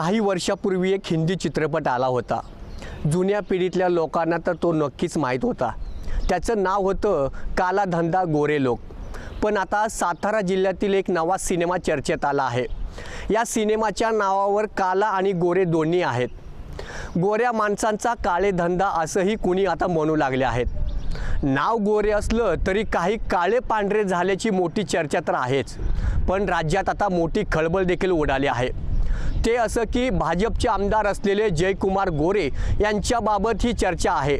काही वर्षापूर्वी एक हिंदी चित्रपट आला होता. जुन्या पिढीतल्या लोकांना तर तो नक्कीच माहीत होता. त्याचं नाव होतं काला धंदा गोरे लोक. पण आता सातारा जिल्ह्यातील एक नवा सिनेमा चर्चेत आला आहे. या सिनेमाच्या नावावर काला आणि गोरे दोन्ही आहेत. गोऱ्या माणसांचा काळे धंदा असंही कुणी आता म्हणू लागले आहेत. नाव गोरे असलं तरी काही काळे पांढरे झाल्याची मोठी चर्चा तर आहेच. पण राज्यात आता मोठी खळबळ देखील उडाली आहे. ते असं की भाजपचे आमदार असलेले जयकुमार गोरे यांच्याबाबत ही चर्चा आहे.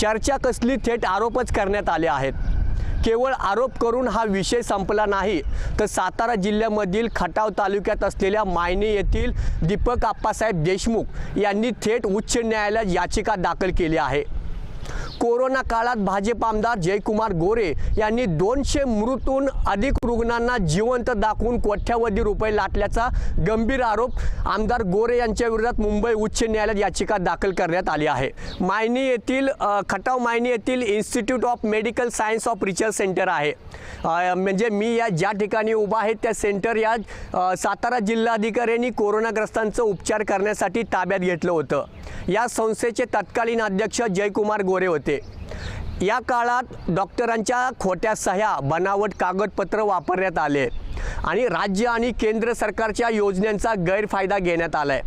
चर्चा कसली थेट आरोपच करण्यात आले आहेत. केवळ आरोप करून हा विषय संपला नाही तर सातारा जिल्ह्यामधील खटाव तालुक्यात असलेल्या मायने येथील दीपक आप्पासाहेब देशमुख यांनी थेट उच्च न्यायालयात याचिका दाखल केली आहे. कोरोना काळात भाजप आमदार जयकुमार गोरे यांनी दोनशे मृतून अधिक रुग्णांना जिवंत दाखवून कोट्यावधी रुपये लाटल्याचा गंभीर आरोप आमदार गोरे यांच्या विरोधात मुंबई उच्च न्यायालयात याचिका दाखल करण्यात आली आहे. मायनी येथील खटाव मायनी येथील institute of medical science of research centre आहे. म्हणजे मी या ज्या ठिकाणी उभा आहे त्या सेंटर या सातारा जिल्हाधिकाऱ्यांनी कोरोनाग्रस्तांचं उपचार करण्यासाठी ताब्यात घेतलं होतं. या संस्थेचे तत्कालीन अध्यक्ष जयकुमार गोरे होते. या काळात डॉक्टरांच्या खोट्या सह्या बनावट कागदपत्र वापरण्यात आले. आणि राज्य आणि केंद्र सरकारच्या योजनांचा गैरफायदा घेण्यात आलाय.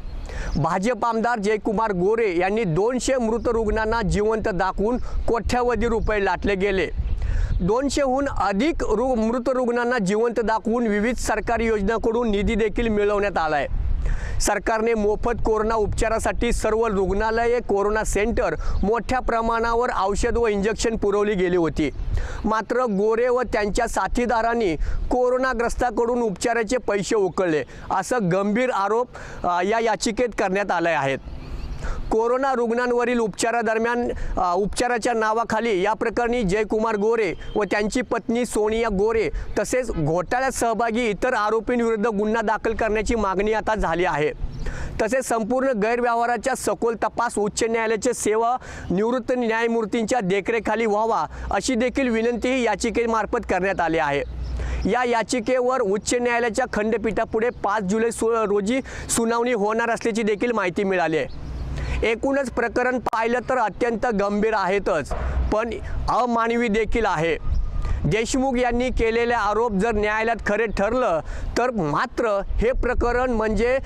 भाजप आमदार जयकुमार गोरे यांनी दोनशे मृत रुग्णांना जिवंत दाखवून कोट्यावधी रुपये लाटले गेले. दोनशेहून अधिक रु मृत रुग्णांना जिवंत दाखवून विविध सरकारी योजनांकडून निधी देखील मिळवण्यात आला आहे सरकारने मोफत कोरोना उपचारासाठी सर्व रुग्णालये कोरोना सेंटर मोठ्या प्रमाणावर औषध व इंजेक्शन पुरवली गेली होती. मात्र गोरे व त्यांच्या साथीदारांनी कोरोनाग्रस्ताकडून उपचाराचे पैसे उकळले असं गंभीर आरोप या याचिकेत करण्यात आले आहेत. कोरोना रुग्णांवरील उपचारादरम्यान उपचाराच्या नावाखाली या प्रकरणी जयकुमार गोरे व त्यांची पत्नी सोनिया गोरे तसेच घोटाळ्यात सहभागी इतर आरोपींविरुद्ध गुन्हा दाखल करण्याची मागणी आता झाली आहे. तसेच संपूर्ण गैरव्यवहाराच्या सखोल तपास उच्च न्यायालयाचे सेवा निवृत्त न्यायमूर्तींच्या देखरेखाली व्हावा अशी देखील विनंतीही याचिकेमार्फत करण्यात आली आहे. या याचिकेवर उच्च न्यायालयाच्या खंडपीठापुढे पाच जुलै सु रोजी सुनावणी होणार असल्याची देखील माहिती मिळाली आहे. एकूणच प्रकरण पाहिलं तर अत्यंत गंभीर आहेतच पण अमानवी देखील आहे. देशमुख यांनी केलेले आरोप जर न्यायालयात खरे ठरलं तर मात्र हे प्रकरण म्हणजे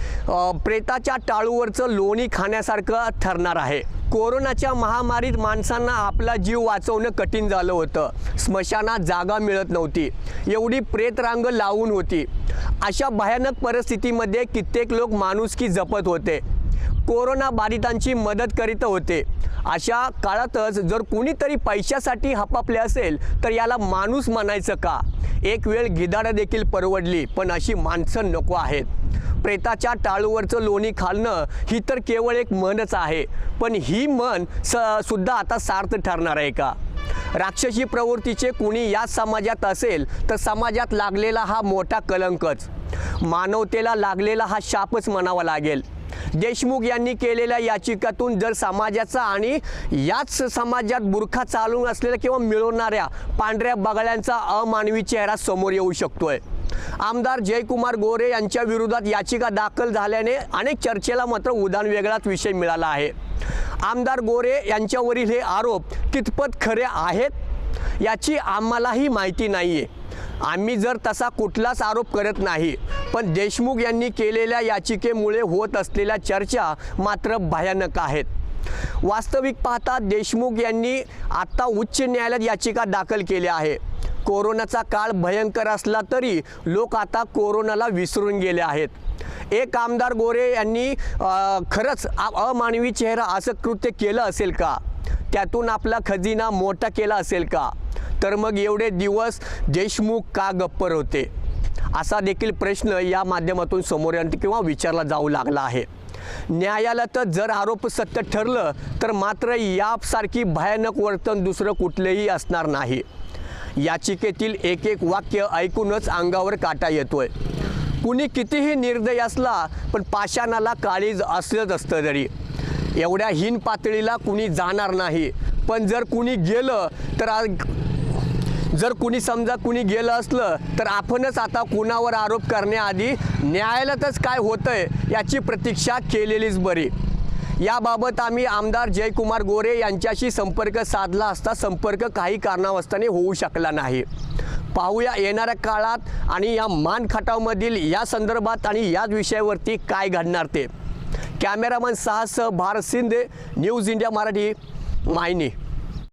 प्रेताच्या टाळूवरचं लोणी खाण्यासारखं ठरणार आहे. कोरोनाच्या महामारीत माणसांना आपला जीव वाचवणं कठीण झालं होतं. स्मशानात जागा मिळत नव्हती. एवढी प्रेतरांग लावून होती. अशा भयानक परिस्थितीमध्ये कित्येक लोक माणुसकी जपत होते. कोरोना बाधितांची मदत करीत होते. अशा काळातच जर कुणीतरी पैशासाठी हपापले असेल तर याला माणूस म्हणायचं का? एक वेळ गिधाडं देखील परवडली पण अशी माणसं नको आहेत. प्रेताच्या टाळूवरचं लोणी खालणं ही तर केवळ एक मनच आहे पण ही मन स सुद्धा आता सार्थ ठरणार आहे का? राक्षसी प्रवृत्तीचे कुणी या समाजात असेल तर समाजात लागलेला हा मोठा कलंकच. मानवतेला लागलेला हा शापच म्हणावा लागेल. देशमुख यांनी केलेल्या याचिकातून जर समाजाचा आणि याच समाजात बुरखा चालून असलेल्या किंवा मिळवणाऱ्या पांढऱ्या बगळ्यांचा अमानवी चेहरा समोर येऊ शकतोय. आमदार जयकुमार गोरे यांच्या विरोधात याचिका दाखल झाल्याने अनेक चर्चेला मात्र उदान वेगळाच विषय मिळाला आहे. आमदार गोरे यांच्यावरील हे आरोप कितपत खरे आहेत याची आम्हालाही माहिती नाही आहे आम्ही जर तसा कुठलाच आरोप करत नाही पण देशमुख यांनी केलेल्या याचिकेमुळे होत असलेल्या चर्चा मात्र भयानक आहेत. वास्तविक पाहता देशमुख यांनी आत्ता उच्च न्यायालयात याचिका दाखल केली आहे. कोरोनाचा काळ भयंकर असला तरी लोक आता कोरोनाला विसरून गेले आहेत. एक आमदार गोरे यांनी खरंच अमानवी चेहरा असं कृत्य केलं असेल का? त्यातून आपला खजिना मोठा केला असेल का? तर मग एवढे दिवस देशमुख का गप्पर होते असा देखील प्रश्न या माध्यमातून समोर किंवा विचारला जाऊ लागला आहे. न्यायालयात जर आरोप सत्य ठरलं तर मात्र यासारखी भयानक वर्तन दुसरं कुठलेही असणार नाही. याचिकेतील एक एक वाक्य ऐकूनच अंगावर काटा येतोय. कुणी कितीही निर्दय असला पण पाषाणाला काळीज असलंच असतं तरी एवढ्या हीन पातळीला कुणी जाणार नाही. पण जर कुणी गेलं तर जर कुणी समजा कुणी गेलं असलं तर आपणच आता कुणावर आरोप करण्याआधी न्यायालयातच काय होतंय याची प्रतीक्षा केलेलीच बरी. याबाबत आम्ही आमदार जयकुमार गोरे यांच्याशी संपर्क साधला असता संपर्क काही कारणावस्थाने होऊ शकला नाही. पाहूया येणाऱ्या काळात आणि या मानखटावमधील या संदर्भात आणि याच विषयावरती काय घडणार ते. Cameraman Sahas Bharat Shinde news India Marathi Mayani.